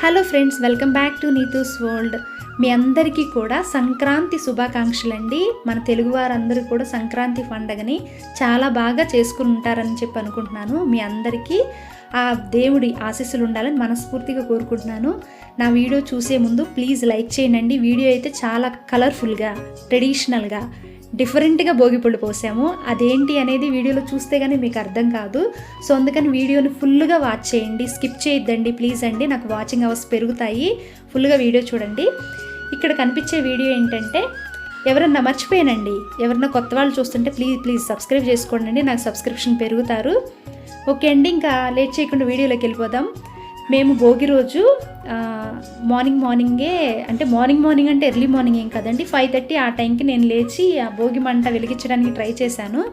Hello friends welcome back to Neetu's world మీ అందరికీ కూడా సంక్రాంతి శుభాకాంక్షలు అండి మన తెలుగు వారందరూ కూడా సంక్రాంతి పండగని చాలా బాగా చేసుకుని ఉంటారని చెప్పి అనుకుంటున్నాను. మీ అందరికీ ఆ దేవుడి ఆశీస్సులు ఉండాలని మనస్ఫూర్తిగా కోరుకుంటున్నాను. నా వీడియో చూసే ముందు ప్లీజ్ లైక్ చేయండి. వీడియో అయితే చాలా కలర్ఫుల్గా ట్రెడిషనల్గా డిఫరెంట్గా భోగిపళ్ళు పోసాము. అదేంటి అనేది వీడియోలో చూస్తే కానీ మీకు అర్థం కాదు. సో అందుకని వీడియోని ఫుల్గా వాచ్ చేయండి. స్కిప్ చేయొద్దండి ప్లీజ్ అండి. నాకు వాచింగ్ అవర్స్ పెరుగుతాయి. ఫుల్గా వీడియో చూడండి. ఇక్కడ కనిపించే వీడియో ఏంటంటే ఎవరన్నా మర్చిపోయానండి. ఎవరన్నా కొత్త వాళ్ళు చూస్తుంటే ప్లీజ్ ప్లీజ్ సబ్స్క్రైబ్ చేసుకోండి నాకు సబ్స్క్రిప్షన్ పెరుగుతారు. ఓకే అండి ఇంకా లేట్ చేయకుండా వీడియోలోకి వెళ్ళిపోదాం. మేము భోగి రోజు మార్నింగ్ మార్నింగే అంటే మార్నింగ్ మార్నింగ్ అంటే ఎర్లీ మార్నింగ్ ఏం కదండి. ఫైవ్ థర్టీ ఆ టైంకి నేను లేచి ఆ భోగి మంట వెలిగించడానికి ట్రై చేశాను.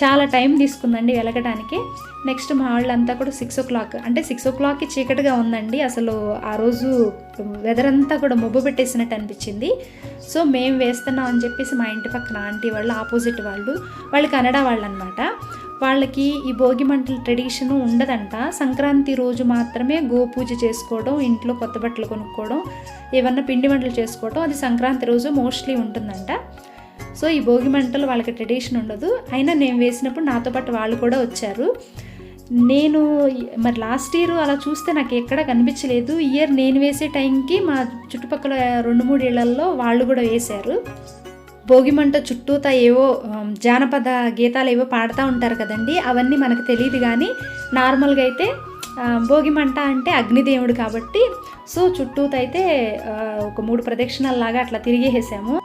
చాలా టైం తీసుకుందండి వెలగడానికి నెక్స్ట్ మా వాళ్ళంతా కూడా సిక్స్ ఓ క్లాక్ అంటే సిక్స్ ఓ క్లాక్కి చీకటిగా ఉందండి. అసలు ఆ రోజు వెదర్ అంతా కూడా మొబ్బు పెట్టేసినట్టు అనిపించింది. సో మేము వేస్తున్నాం అని చెప్పేసి మా ఇంటి పక్కన ఆంటీ వాళ్ళు ఆపోజిట్ వాళ్ళు వాళ్ళు కన్నడ వాళ్ళు అనమాట వాళ్ళకి ఈ భోగి మంటల ట్రెడిషన్ ఉండదంట. సంక్రాంతి రోజు మాత్రమే గోపూజ చేసుకోవడం ఇంట్లో కొత్త బట్టలు కొనుక్కోవడం ఏమన్నా పిండి వంటలు చేసుకోవడం అది సంక్రాంతి రోజు మోస్ట్లీ ఉంటుందంట. సో ఈ భోగి మంటలు వాళ్ళకి ట్రెడిషన్ ఉండదు. అయినా నేను వేసినప్పుడు నాతో పాటు వాళ్ళు కూడా వచ్చారు. నేను మరి లాస్ట్ ఇయర్ అలా చూస్తే నాకు ఎక్కడ కనిపించలేదు. ఇయర్ నేను వేసే టైంకి మా చుట్టుపక్కల రెండు మూడు ఇళ్ళల్లో వాళ్ళు కూడా వేశారు. భోగిమంట చుట్టూతా ఏవో జానపద గీతాలు ఏవో పాడుతూ ఉంటారు కదండి. అవన్నీ మనకు తెలియదు కానీ నార్మల్గా అయితే భోగిమంట అంటే అగ్నిదేవుడు కాబట్టి సో చుట్టూత అయితే ఒక మూడు ప్రదక్షిణాలలాగా అట్లా తిరిగేసాము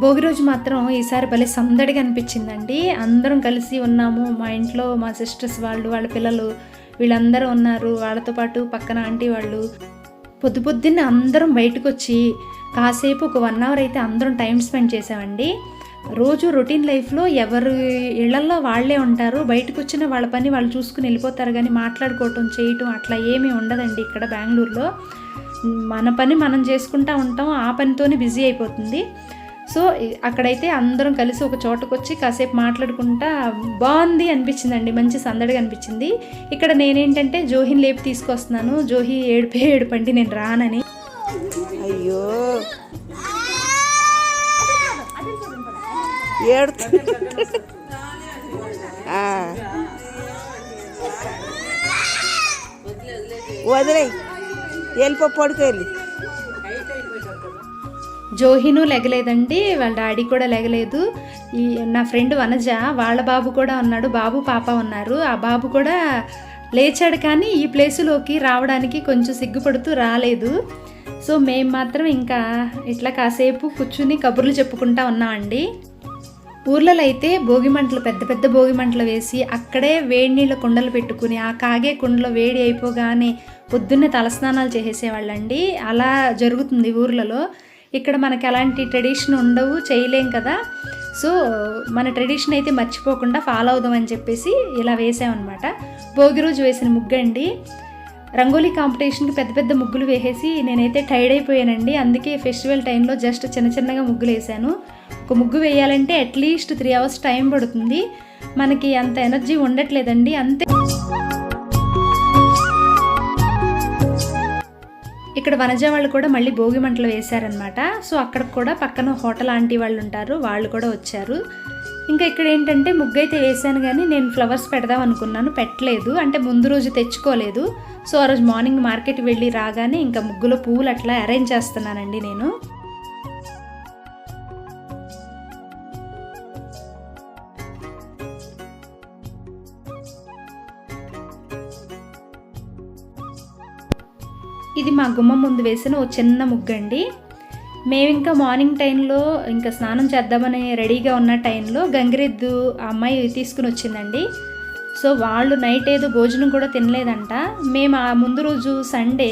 భోగి రోజు మాత్రం ఈసారి భలే సందడిగా అనిపించిందండి. అందరం కలిసి ఉన్నాము. మా ఇంట్లో మా సిస్టర్స్ వాళ్ళు వాళ్ళ పిల్లలు వీళ్ళందరూ ఉన్నారు. వాళ్ళతో పాటు పక్కన ఆంటీ వాళ్ళు. పొద్దు పొద్దున్నే అందరం బయటకు వచ్చి కాసేపు ఒక వన్ అవర్ అయితే అందరం టైం స్పెండ్ చేసామండి. రోజు రొటీన్ లైఫ్లో ఎవరు ఇళ్ళల్లో వాళ్ళే ఉంటారు. బయటకు వచ్చిన వాళ్ళ పని వాళ్ళు చూసుకుని వెళ్ళిపోతారు కానీ మాట్లాడుకోవటం చేయటం అట్లా ఏమీ ఉండదండి ఇక్కడ బెంగళూరులో. మన పని మనం చేసుకుంటా ఉంటాం. ఆ పనితోనే బిజీ అయిపోతుంది. సో అక్కడైతే అందరం కలిసి ఒక చోటకు వచ్చి కాసేపు మాట్లాడుకుంటా బాగుంది అనిపించిందండి మంచి సందడిగా అనిపించింది. ఇక్కడ నేనేంటంటే జోహిని లేపి తీసుకొస్తున్నాను. జోహి ఏడిపే ఏడుపండి నేను రానని. అయ్యో. వదిలే వెళ్ళిపో పడుకో వెళ్ళి. జోహిను లెగలేదండి వాళ్ళ డాడీ కూడా లెగలేదు. ఈ నా ఫ్రెండ్ వనజ వాళ్ళ బాబు కూడా ఉన్నాడు బాబు పాప ఉన్నారు. ఆ బాబు కూడా లేచాడు కానీ ఈ ప్లేసులోకి రావడానికి కొంచెం సిగ్గుపడుతూ రాలేదు. సో మేము మాత్రం ఇంకా ఇట్లా కాసేపు కూర్చుని కబుర్లు చెప్పుకుంటా ఉన్నామండి. ఊర్లలో అయితే భోగిమంటలు పెద్ద పెద్ద భోగిమంటలు వేసి అక్కడే వేడి నీళ్ళ కుండలు పెట్టుకుని ఆ కాగే కుండలో వేడి అయిపోగానే పొద్దున్నే తలస్నానాలు చేసేసేవాళ్ళండి. అలా జరుగుతుంది ఊర్లలో. ఇక్కడ మనకి అలాంటి ట్రెడిషన్ ఉండవు చేయలేం కదా. సో మన ట్రెడిషన్ అయితే మర్చిపోకుండా ఫాలో అవుదామని చెప్పేసి ఇలా వేసామన్నమాట. భోగి రోజు వేసిన ముగ్గండి రంగోలీ కాంపిటీషన్కి పెద్ద పెద్ద ముగ్గులు వేసేసి నేనైతే టైర్డ్ అయిపోయానండి. అందుకే ఫెస్టివల్ టైంలో జస్ట్ చిన్న చిన్నగా ముగ్గులు వేసాను. ఒక ముగ్గు వేయాలంటే అట్లీస్ట్ త్రీ అవర్స్ టైం పడుతుంది. మనకి అంత ఎనర్జీ ఉండట్లేదండి. అంతే. ఇక్కడ వనజ వాళ్ళు కూడా మళ్ళీ భోగి మంటలు వేశారనమాట సో అక్కడ కూడా పక్కన హోటల్ ఆంటీ వాళ్ళు ఉంటారు వాళ్ళు కూడా వచ్చారు. ఇంకా ఇక్కడ ఏంటంటే ముగ్గు అయితే వేశాను కానీ నేను ఫ్లవర్స్ పెడదాం అనుకున్నాను పెట్టలేదు. అంటే ముందు రోజు తెచ్చుకోలేదు. సో ఆ రోజు మార్నింగ్ మార్కెట్ వెళ్ళి రాగానే ఇంకా ముగ్గులో పువ్వులు అట్లా అరేంజ్ చేస్తున్నానండి నేను. ఇది మా గుమ్మం ముందు వేసిన ఓ చిన్న ముగ్గండి. మేము ఇంకా మార్నింగ్ టైంలో ఇంకా స్నానం చేద్దామని రెడీగా ఉన్న టైంలో గంగిరెద్దు ఆ అమ్మాయి తీసుకుని వచ్చిందండి. సో వాళ్ళు నైట్ ఏదో భోజనం కూడా తినలేదంట. మేము ఆ ముందు రోజు సండే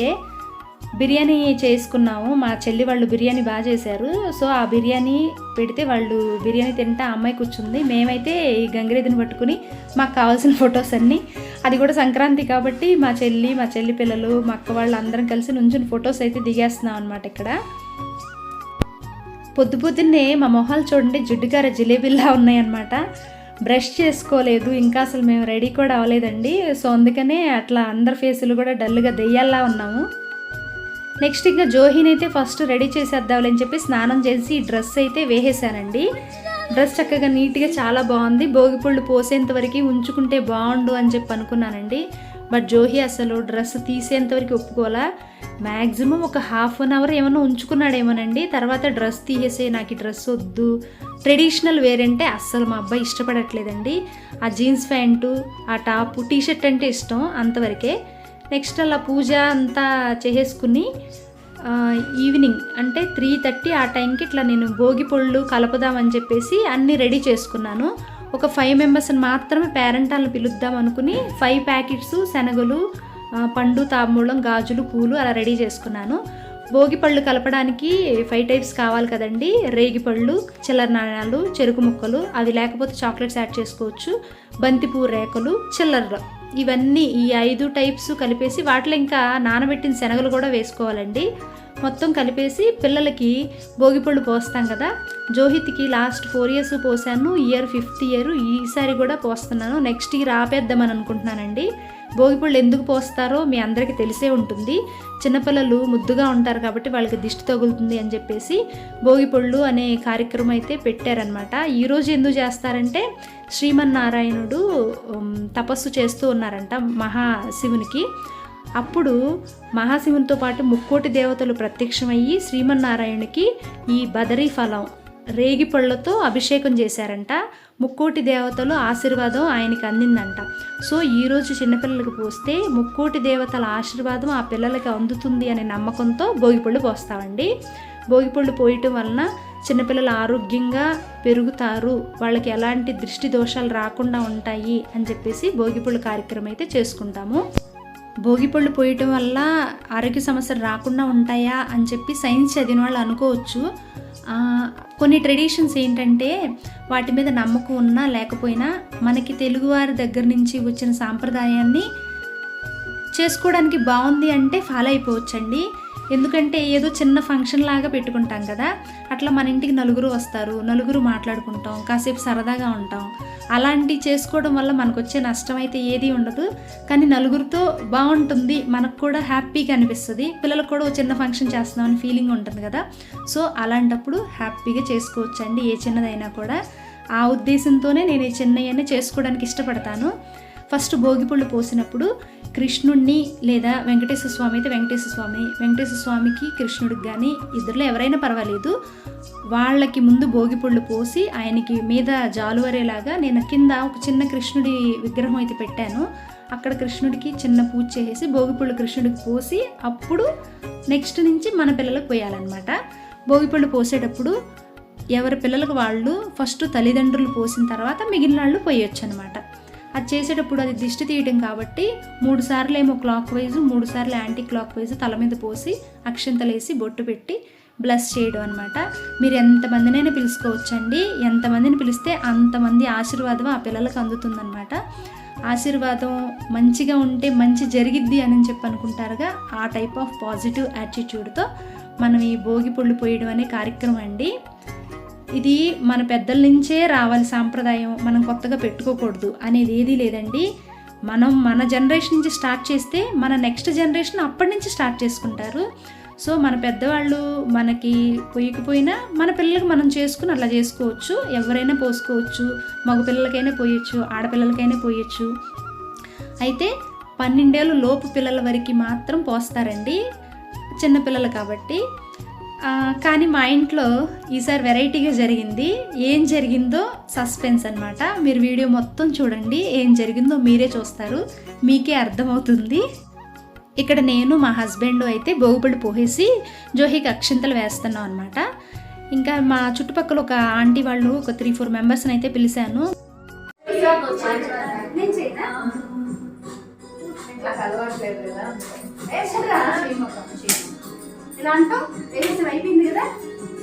బిర్యానీ చేసుకున్నాము. మా చెల్లి వాళ్ళు బిర్యానీ బాగా చేశారు. సో ఆ బిర్యానీ పెడితే వాళ్ళు బిర్యానీ తింటా ఆ అమ్మాయి కూర్చుంది. మేమైతే ఈ గంగిరెద్దుని పట్టుకుని మాకు కావాల్సిన ఫొటోస్ అన్నీ అది కూడా సంక్రాంతి కాబట్టి మా చెల్లి మా చెల్లి పిల్లలు మా అక్క వాళ్ళు అందరం కలిసి నుంచుని ఫొటోస్ అయితే దిగేస్తున్నాం అనమాట ఇక్కడ. పొద్దు పొద్దున్నే మా మొహాలు చూడండి జిడ్డుగార జిలేబీలా ఉన్నాయన్నమాట బ్రష్ చేసుకోలేదు ఇంకా అసలు మేము రెడీ కూడా అవ్వలేదండి. సో అందుకనే అట్లా అందరి ఫేసులు కూడా డల్గా దెయ్యాల్లా ఉన్నాము. నెక్స్ట్ ఇంకా జోహిని అయితే ఫస్ట్ రెడీ చేసేద్దాం అని చెప్పి స్నానం చేసి ఈ డ్రెస్ అయితే వేసేసానండి. డ్రెస్ చక్కగా నీట్గా చాలా బాగుంది. భోగిపళ్ళు పోసేంత వరకు ఉంచుకుంటే బాగుండు అని చెప్పి అనుకున్నానండి. బట్ జోహి అసలు డ్రెస్ తీసేంత వరకు మ్యాక్సిమం ఒక హాఫ్ అన్ అవర్ ఏమైనా ఉంచుకున్నాడేమోనండి. తర్వాత డ్రెస్ తీసేసే నాకు ఈ డ్రెస్ వద్దు. ట్రెడిషనల్ వేర్ అంటే అస్సలు మా అబ్బాయి ఇష్టపడట్లేదండి. ఆ జీన్స్ ప్యాంటు ఆ టాప్ టీషర్ట్ అంటే ఇష్టం అంతవరకే. నెక్స్ట్ అలా పూజ అంతా చేసేసుకుని ఈవినింగ్ అంటే త్రీ థర్టీ ఆ టైంకి ఇట్లా నేను భోగి పళ్ళు కలపదామని చెప్పేసి అన్నీ రెడీ చేసుకున్నాను. ఒక ఫైవ్ మెంబర్స్ని మాత్రమే పేరెంట్ పిలుద్దాం అనుకుని ఫైవ్ ప్యాకెట్స్ శనగలు పండు తాంబూలం గాజులు పూలు అలా రెడీ చేసుకున్నాను. భోగి పళ్ళు కలపడానికి ఫైవ్ టైప్స్ కావాలి కదండి. రేగి పళ్ళు చిల్లర నాణాలు చెరుకు ముక్కలు అవి లేకపోతే చాక్లెట్స్ యాడ్ చేసుకోవచ్చు. బంతిపూ రేకలు చిల్లర ఇవన్నీ ఈ ఐదు టైప్స్ కలిపేసి వాటిలో ఇంకా నానబెట్టిన శనగలు కూడా వేసుకోవాలండి. మొత్తం కలిపేసి పిల్లలకి భోగిపళ్ళు పోస్తాం కదా. జోహిత్కి లాస్ట్ ఫోర్ ఇయర్స్ పోసాను ఇయర్ ఫిఫ్త్ ఇయర్ ఈసారి కూడా పోస్తున్నాను. నెక్స్ట్ ఇయర్ ఆపేద్దామని అనుకుంటున్నానండి. భోగిపళ్ళు ఎందుకు పోస్తారో మీ అందరికీ తెలిసే ఉంటుంది. చిన్నపిల్లలు ముద్దుగా ఉంటారు కాబట్టి వాళ్ళకి దిష్టి తగులుతుంది అని చెప్పేసి భోగిపళ్ళు అనే కార్యక్రమం అయితే పెట్టారనమాట ఈరోజు ఎందుకు చేస్తారంటే శ్రీమన్నారాయణుడు తపస్సు చేస్తూ ఉన్నారంట మహాశివునికి. అప్పుడు మహాశివునితో పాటు ముక్కోటి దేవతలు ప్రత్యక్షమయ్యి శ్రీమన్నారాయణునికి ఈ బదరీ ఫలం రేగి పళ్ళతో అభిషేకం చేశారంట. ముక్కోటి దేవతలు ఆశీర్వాదం ఆయనకి అందిందంట. సో ఈరోజు చిన్నపిల్లలకు పోస్తే ముక్కోటి దేవతల ఆశీర్వాదం ఆ పిల్లలకి అందుతుంది అనే నమ్మకంతో భోగిపళ్ళు పోస్తామండి. భోగిపళ్ళు పోయటం వలన చిన్నపిల్లలు ఆరోగ్యంగా పెరుగుతారు. వాళ్ళకి ఎలాంటి దృష్టి దోషాలు రాకుండా ఉంటాయి అని చెప్పేసి భోగిపళ్ళు కార్యక్రమం అయితే చేసుకుంటాము. భోగిపళ్ళు పోయటం వల్ల ఆరోగ్య సమస్యలు రాకుండా ఉంటాయా అని చెప్పి సైన్స్ చదివిన వాళ్ళు అనుకోవచ్చు. కొన్ని ట్రెడిషన్స్ ఏంటంటే వాటి మీద నమ్మకం ఉన్నా లేకపోయినా మనకి తెలుగువారి దగ్గర నుంచి వచ్చిన సాంప్రదాయాన్ని చేసుకోవడానికి బాగుంది అంటే ఫాలో అయిపోవచ్చండి. ఎందుకంటే ఏదో చిన్న ఫంక్షన్ లాగా పెట్టుకుంటాం కదా. అట్లా మన ఇంటికి నలుగురు వస్తారు నలుగురు మాట్లాడుకుంటాం కాసేపు సరదాగా ఉంటాం. అలాంటి చేసుకోవడం వల్ల మనకు వచ్చే నష్టం అయితే ఏది ఉండదు. కానీ నలుగురితో బాగుంటుంది మనకు కూడా హ్యాపీగా అనిపిస్తుంది. పిల్లలకు కూడా ఓ చిన్న ఫంక్షన్ చేస్తున్నామని ఫీలింగ్ ఉంటుంది కదా. సో అలాంటప్పుడు హ్యాపీగా చేసుకోవచ్చండి ఏ చిన్నదైనా కూడా. ఆ ఉద్దేశంతోనే నేను ఈ చిన్నవన్నీ చేసుకోవడానికి ఇష్టపడతాను. ఫస్ట్ భోగిపళ్ళు పోసినప్పుడు కృష్ణుణ్ణి లేదా వెంకటేశ్వర స్వామి అయితే వెంకటేశ్వర స్వామి వెంకటేశ్వర స్వామికి కృష్ణుడికి కానీ ఇద్దరిలో ఎవరైనా పర్వాలేదు. వాళ్ళకి ముందు భోగిపళ్ళు పోసి ఆయనకి మీద జాలువరేలాగా నేను కింద ఒక చిన్న కృష్ణుడి విగ్రహం అయితే పెట్టాను. అక్కడ కృష్ణుడికి చిన్న పూజ చేసి భోగిపళ్ళు కృష్ణుడికి పోసి అప్పుడు నెక్స్ట్ నుంచి మన పిల్లలకు పోయాలన్నమాట. భోగిపళ్ళు పోసేటప్పుడు ఎవరి పిల్లలకు వాళ్ళు ఫస్ట్ తల్లిదండ్రులు పోసిన తర్వాత మిగిలిన వాళ్ళు పోయొచ్చు అనమాట అది చేసేటప్పుడు అది దిష్టి తీయడం కాబట్టి మూడు సార్లు ఏమో క్లాక్ వైజ్ మూడు సార్లు యాంటీ క్లాక్ వైజ్ తల మీద పోసి అక్షింతలేసి బొట్టు పెట్టి బ్లస్ చేయడం అనమాట మీరు ఎంతమందినైనా పిలుచుకోవచ్చండి. ఎంతమందిని పిలిస్తే అంతమంది ఆశీర్వాదం ఆ పిల్లలకు అందుతుందన్నమాట. ఆశీర్వాదం మంచిగా ఉంటే మంచి జరిగిద్ది అని చెప్పి అనుకుంటారుగా ఆ టైప్ ఆఫ్ పాజిటివ్ యాటిట్యూడ్తో మనం ఈ భోగి పొళ్ళు పోయడం అనే కార్యక్రమం అండి. ఇది మన పెద్దల నుంచే రావాలి సాంప్రదాయం మనం కొత్తగా పెట్టుకోకూడదు అనేది ఏదీ లేదండి. మనం మన జనరేషన్ నుంచి స్టార్ట్ చేస్తే మన నెక్స్ట్ జనరేషన్ అప్పటి నుంచి స్టార్ట్ చేసుకుంటారు. సో మన పెద్దవాళ్ళు మనకి పోయకపోయినా మన పిల్లలకి మనం చేసుకుని అలా చేసుకోవచ్చు. ఎవరైనా పోసుకోవచ్చు మగ పిల్లలకైనా పోయొచ్చు ఆడపిల్లలకైనా పోయొచ్చు. అయితే పన్నెండేళ్ళు లోపు పిల్లల వరకు మాత్రం పోస్తారండి. చిన్నపిల్లలు కాబట్టి. కానీ మా ఇంట్లో ఈసారి వెరైటీగా జరిగింది. ఏం జరిగిందో సస్పెన్స్ అన్నమాట. మీరు వీడియో మొత్తం చూడండి. ఏం జరిగిందో మీరే చూస్తారు. మీకే అర్థమవుతుంది. ఇక్కడ నేను మా హస్బెండ్ అయితే భోగిపళ్ళు పోసేసి జోహికి అక్షింతలు వేస్తున్నాం అనమాట ఇంకా మా చుట్టుపక్కల ఒక ఆంటీ వాళ్ళు ఒక త్రీ ఫోర్ మెంబర్స్ని అయితే పిలిచాను. ఇలా అంటాం వేసేసి అయిపోయింది కదా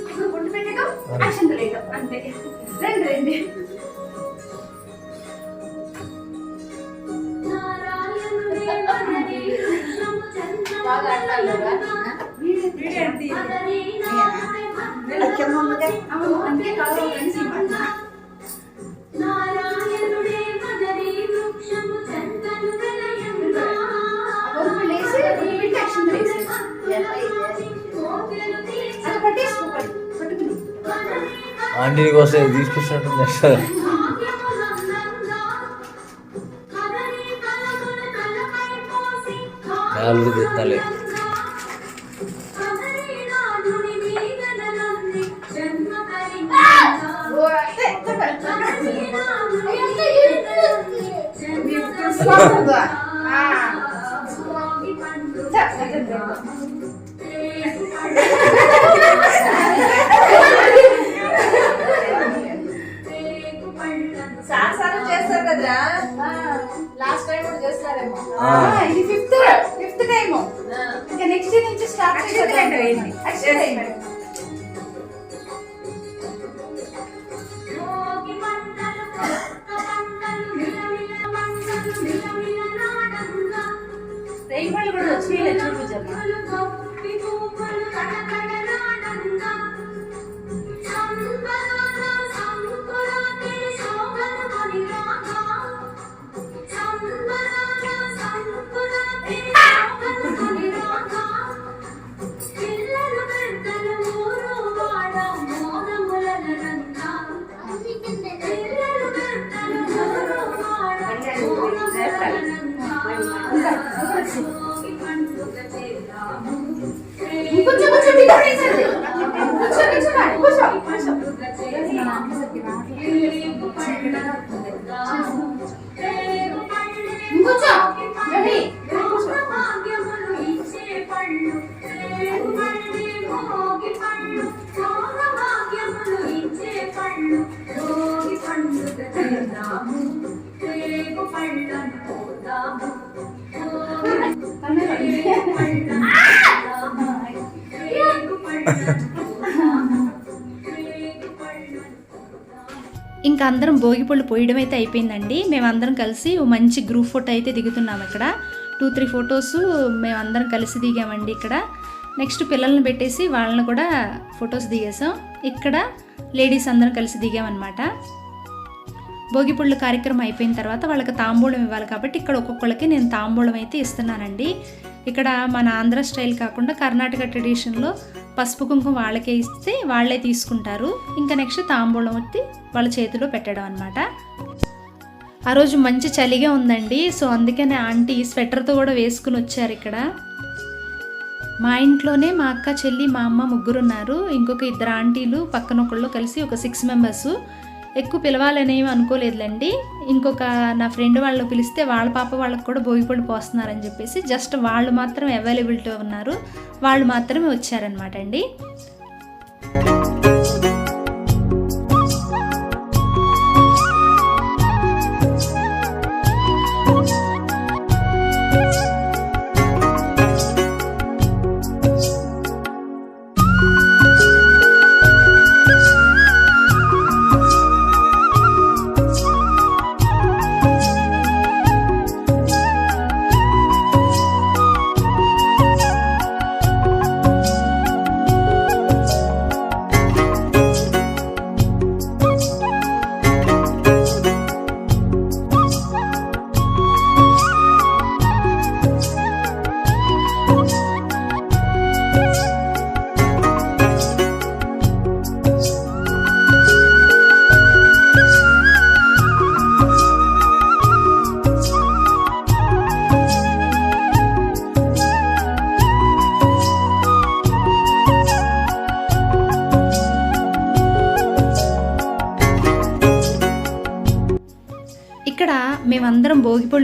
ఇప్పుడు గుడ్డు పెట్టడం అక్షంతలు వేయటం అంతే. రండి రండి. బాగా ఆడతారు కదా? ఆంటీని కోసం తీసుకొచ్చినట్టుంది సార్ నాలుగు తిట్టాలి Aku 吗 భోగిపళ్ళు పోయడం అయితే అయిపోయిందండి. మేమందరం కలిసి ఓ మంచి గ్రూప్ ఫోటో అయితే దిగుతున్నాం ఇక్కడ టూ త్రీ ఫొటోస్ మేమందరం కలిసి దిగామండి ఇక్కడ. నెక్స్ట్ పిల్లల్ని పెట్టేసి వాళ్ళని కూడా ఫొటోస్ దిగేసాం ఇక్కడ లేడీస్ అందరం కలిసి దిగామన్నమాట. భోగిపుళ్ళు కార్యక్రమం అయిపోయిన తర్వాత వాళ్ళకి తాంబూలం ఇవ్వాలి కాబట్టి ఇక్కడ ఒక్కొక్కళ్ళకి నేను తాంబూలం అయితే ఇస్తున్నానండి. ఇక్కడ మన ఆంధ్ర స్టైల్ కాకుండా కర్ణాటక ట్రెడిషన్లో పసుపు కుంకుమ వాళ్ళకే ఇస్తే వాళ్ళే తీసుకుంటారు. ఇంకా నెక్స్ట్ తాంబూలం వచ్చి వాళ్ళ చేతిలో పెట్టడం అనమాట ఆ రోజు మంచి చలిగా ఉందండి. సో అందుకనే ఆంటీ స్వెటర్తో కూడా వేసుకుని వచ్చారు ఇక్కడ. మా ఇంట్లోనే మా అక్క చెల్లి మా అమ్మ ముగ్గురు ఉన్నారు ఇంకొక ఇద్దరు ఆంటీలు పక్కన ఒకళ్ళు కలిసి ఒక సిక్స్ మెంబర్స్ ఎక్కువ పిలవాలనేమి అనుకోలేదులేండి. ఇంకొక నా ఫ్రెండ్ వాళ్ళు పిలిస్తే వాళ్ళ పాప వాళ్ళకి కూడా భోగిపళ్ళు పోస్తున్నారని చెప్పేసి జస్ట్ వాళ్ళు మాత్రం అవైలబిలిటీ ఉన్నారు. వాళ్ళు మాత్రమే వచ్చారనమాట అండి.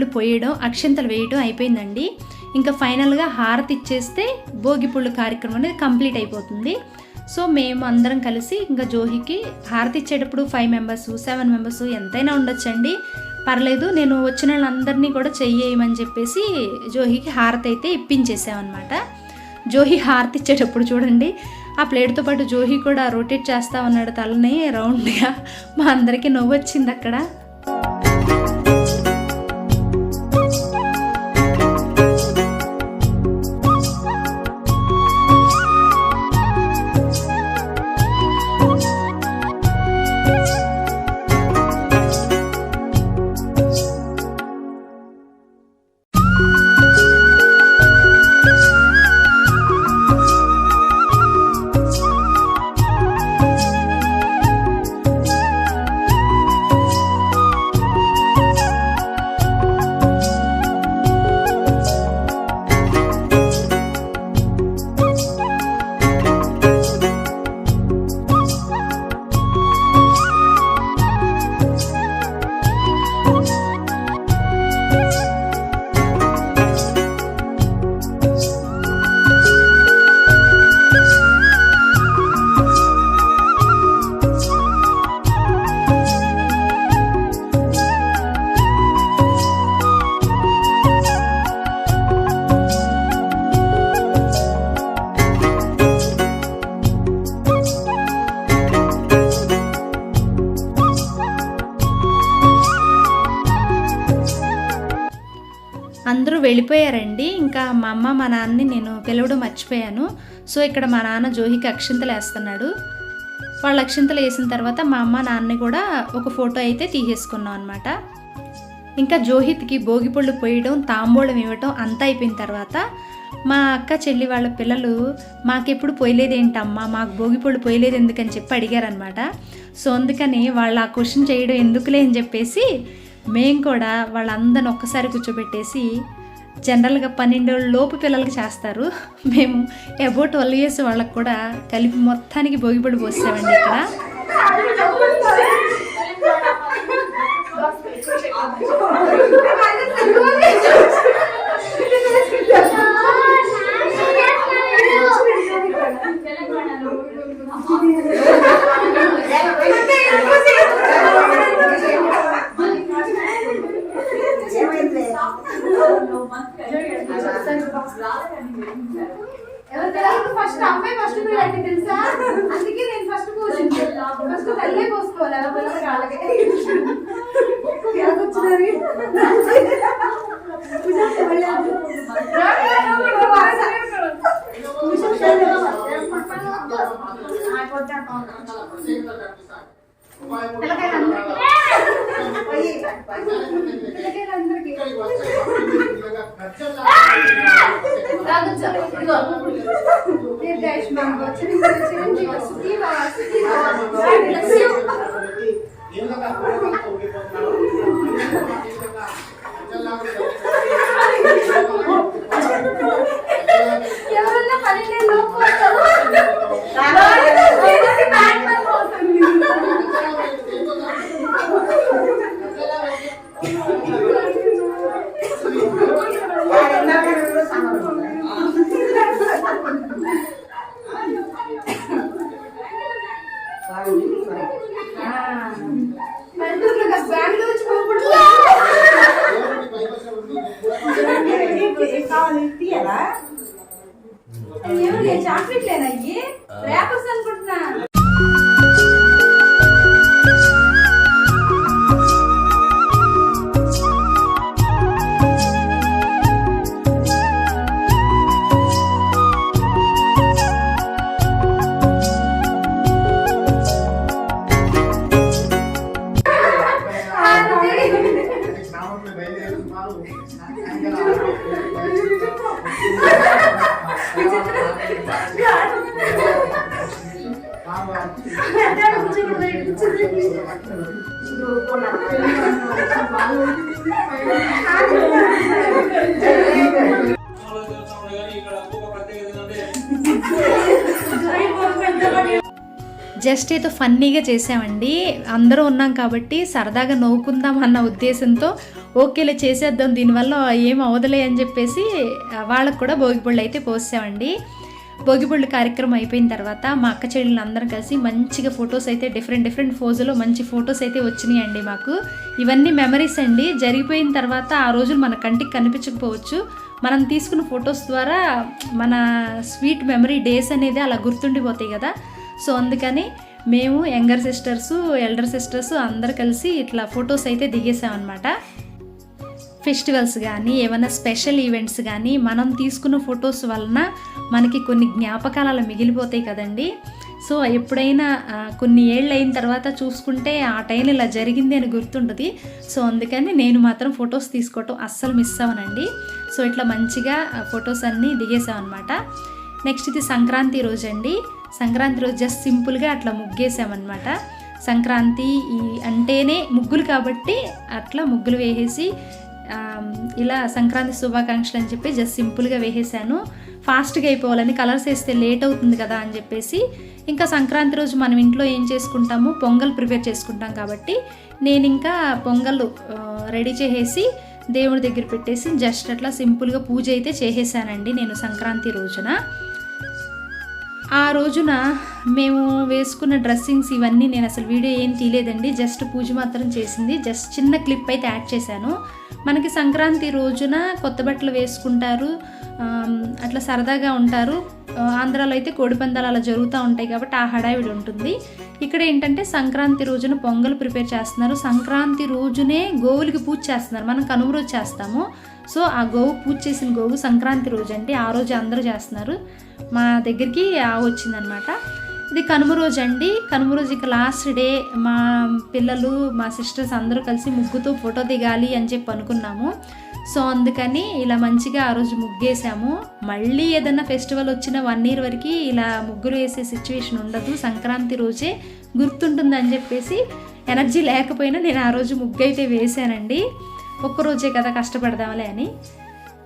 మేమందరం పోయడం అక్షంతలు వేయడం అయిపోయిందండి. ఇంకా ఫైనల్గా హారతి ఇచ్చేస్తే భోగిపళ్ళు కార్యక్రమం అనేది కంప్లీట్ అయిపోతుంది. సో మేము అందరం కలిసి ఇంకా జోహికి హారతి ఇచ్చేటప్పుడు ఫైవ్ మెంబర్స్ సెవెన్ మెంబర్స్ ఎంతైనా ఉండొచ్చండి. పర్లేదు నేను వచ్చిన వాళ్ళందరినీ కూడా చెయ్యేయమని చెప్పేసి జోహికి హారతి అయితే ఇప్పించేసామన్నమాట. జోహి హారతి ఇచ్చేటప్పుడు చూడండి ఆ ప్లేట్తో పాటు జోహి కూడా రొటేట్ చేస్తా ఉన్నాడు తలని రౌండ్గా. మా అందరికీ నవ్వు వచ్చింది అక్కడ. వెళ్ళిపోయారండి. ఇంకా మా అమ్మ మా నాన్నని నేను పిలవడం మర్చిపోయాను. సో ఇక్కడ మా నాన్న జోహికి అక్షింతలు వేస్తున్నాడు. వాళ్ళు అక్షింతలు వేసిన తర్వాత మా అమ్మ నాన్నని కూడా ఒక ఫోటో అయితే తీసేసుకున్నాం అనమాట ఇంకా జోహిత్కి భోగిపళ్ళు పోయడం తాంబూలం ఇవ్వటం అంతా అయిపోయిన తర్వాత మా అక్క చెల్లి వాళ్ళ పిల్లలు మాకెప్పుడు పోయలేదేంటమ్మా? మాకు భోగిపళ్ళు పోయలేదు ఎందుకని చెప్పి అడిగారనమాట సో అందుకని వాళ్ళు ఆ క్వశ్చన్ చేయడం ఎందుకులే అని చెప్పేసి మేము కూడా వాళ్ళందరిని ఒక్కసారి కూర్చోబెట్టేసి జనరల్గా పన్నెండు లోపు పిల్లలకి చేస్తారు. మేము అబౌ ట్వెల్వ్ ఇయర్స్ వాళ్ళకి కూడా కలిపి మొత్తానికి భోగిపడి పోసామండి ఇక్కడ. ఫస్ట్ అమ్మాయి ఫస్ట్ పిల్లలకి తెలుసా అందుకే నేను ఫస్ట్ పోసింది ఫస్ట్ తల్లే పోసుకోవాలి అలా వాళ్ళకి ఎలాగొచ్చినారు? పిల్లకాయలందరికీ జస్ట్ ఏదో ఫన్నీగా చేసామండి. అందరూ ఉన్నాం కాబట్టి సరదాగా నవ్వుకుందాం అన్న ఉద్దేశంతో ఓకేలే చేసేద్దాం దీనివల్ల ఏం అవదలే అని చెప్పేసి వాళ్ళకు కూడా భోగిపళ్ళు అయితే పోసామండి. భోగిపళ్ళు కార్యక్రమం అయిపోయిన తర్వాత మా అక్క చెల్లెలు అందరం కలిసి మంచిగా ఫొటోస్ అయితే డిఫరెంట్ డిఫరెంట్ ఫోజులో మంచి ఫొటోస్ అయితే వచ్చినాయి అండి మాకు. ఇవన్నీ మెమరీస్ అండి. జరిగిపోయిన తర్వాత ఆ రోజులు మన కంటికి కనిపించకపోవచ్చు. మనం తీసుకున్న ఫొటోస్ ద్వారా మన స్వీట్ మెమరీ డేస్ అనేది అలా గుర్తుండిపోతాయి కదా. సో అందుకని మేము యంగర్ సిస్టర్స్ ఎల్డర్ సిస్టర్స్ అందరు కలిసి ఇట్లా ఫొటోస్ అయితే దిగేసామన్నమాట. ఫెస్టివల్స్ కానీ ఏమైనా స్పెషల్ ఈవెంట్స్ కానీ మనం తీసుకున్న ఫొటోస్ వలన మనకి కొన్ని జ్ఞాపకాలు అలా మిగిలిపోతాయి కదండి. సో ఎప్పుడైనా కొన్ని ఏళ్ళు అయిన తర్వాత చూసుకుంటే ఆ టైం ఇలా జరిగింది అని గుర్తుంటుంది. సో అందుకని నేను మాత్రం ఫొటోస్ తీసుకోవటం అస్సలు మిస్ అవ్వనండి. సో ఇట్లా మంచిగా ఫొటోస్ అన్నీ దిగేసామన్నమాట. నెక్స్ట్ ఇది సంక్రాంతి రోజు అండి సంక్రాంతి రోజు జస్ట్ సింపుల్గా అట్లా ముగ్గేసామన్నమాట. సంక్రాంతి ఈ అంటేనే ముగ్గులు కాబట్టి అట్లా ముగ్గులు వేసేసి ఇలా సంక్రాంతి శుభాకాంక్షలు అని చెప్పి జస్ట్ సింపుల్గా వేసేసాను. ఫాస్ట్గా అయిపోవాలని కలర్స్ వేస్తే లేట్ అవుతుంది కదా అని చెప్పేసి ఇంకా సంక్రాంతి రోజు మనం ఇంట్లో ఏం చేసుకుంటాము? పొంగల్ ప్రిపేర్ చేసుకుంటాం కాబట్టి నేను ఇంకా పొంగల్ రెడీ చేసేసి దేవుడి దగ్గర పెట్టేసి జస్ట్ అట్లా సింపుల్గా పూజ అయితే చేసేసానండి నేను సంక్రాంతి రోజున. ఆ రోజున మేము వేసుకున్న డ్రెస్సింగ్స్ ఇవన్నీ నేను అసలు వీడియో ఏం తీయలేదండి. జస్ట్ పూజ మాత్రం చేసింది. జస్ట్ చిన్న క్లిప్ అయితే యాడ్ చేశాను. మనకి సంక్రాంతి రోజున కొత్త బట్టలు వేసుకుంటారు. అట్లా సరదాగా ఉంటారు. ఆంధ్రాలో అయితే కోడిపందాలు అలా జరుగుతూ ఉంటాయి కాబట్టి ఆ హడావిడి ఉంటుంది. ఇక్కడ ఏంటంటే సంక్రాంతి రోజున పొంగల్ ప్రిపేర్ చేస్తున్నారు. సంక్రాంతి రోజునే గోవులకి పూజ చేస్తున్నారు. మనం కనుమ రోజు చేస్తాము. సో ఆ గోవు పూజ చేసిన గోవు సంక్రాంతి రోజు అంటే ఆ రోజు అందరూ చేస్తున్నారు. మా దగ్గరికి వచ్చిందనమాట ఇది కనుమ రోజు అండి. కనుమ రోజు ఇక లాస్ట్ డే మా పిల్లలు మా సిస్టర్స్ అందరూ కలిసి ముగ్గుతో ఫోటో దిగాలి అని చెప్పి అనుకున్నాము. సో అందుకని ఇలా మంచిగా ఆ రోజు ముగ్గేసాము. మళ్ళీ ఏదైనా ఫెస్టివల్ వచ్చిన వన్ ఇయర్ వరకు ఇలా ముగ్గురు వేసే సిచ్యువేషన్ ఉండదు. సంక్రాంతి రోజే గుర్తుంటుందని చెప్పేసి ఎనర్జీ లేకపోయినా నేను ఆ రోజు ముగ్గు అయితే వేశానండి ఒక్కరోజే కదా కష్టపడదాంలే అని.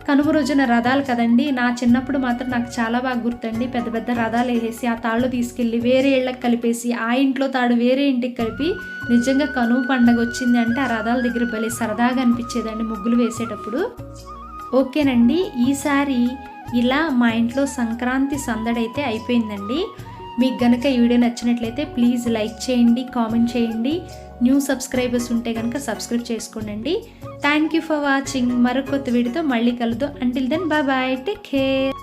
కనుమ రోజున రథాలు కదండి నా చిన్నప్పుడు మాత్రం నాకు చాలా బాగా గుర్తండి. పెద్ద పెద్ద రథాలు వేసేసి ఆ తాళ్ళు తీసుకెళ్ళి వేరే ఇళ్ళకి కలిపేసి ఆ ఇంట్లో తాడు వేరే ఇంటికి కలిపి నిజంగా కనుమ పండగ వచ్చింది అంటే ఆ రథాల దగ్గర భలే సరదాగా అనిపించేదండి ముగ్గులు వేసేటప్పుడు. ఓకేనండి ఈసారి ఇలా మా ఇంట్లో సంక్రాంతి సందడి అయితే అయిపోయిందండి. మీకు గనుక ఈ వీడియో నచ్చినట్లయితే ప్లీజ్ లైక్ చేయండి కామెంట్ చేయండి. న్యూ సబ్స్క్రైబర్స్ ఉంటే కనుక సబ్స్క్రైబ్ చేసుకోండి థ్యాంక్ యూ ఫర్ వాచింగ్ మరొక కొత్త వీడియోతో మళ్ళీ కలుద్దాం. Until then bye bye take care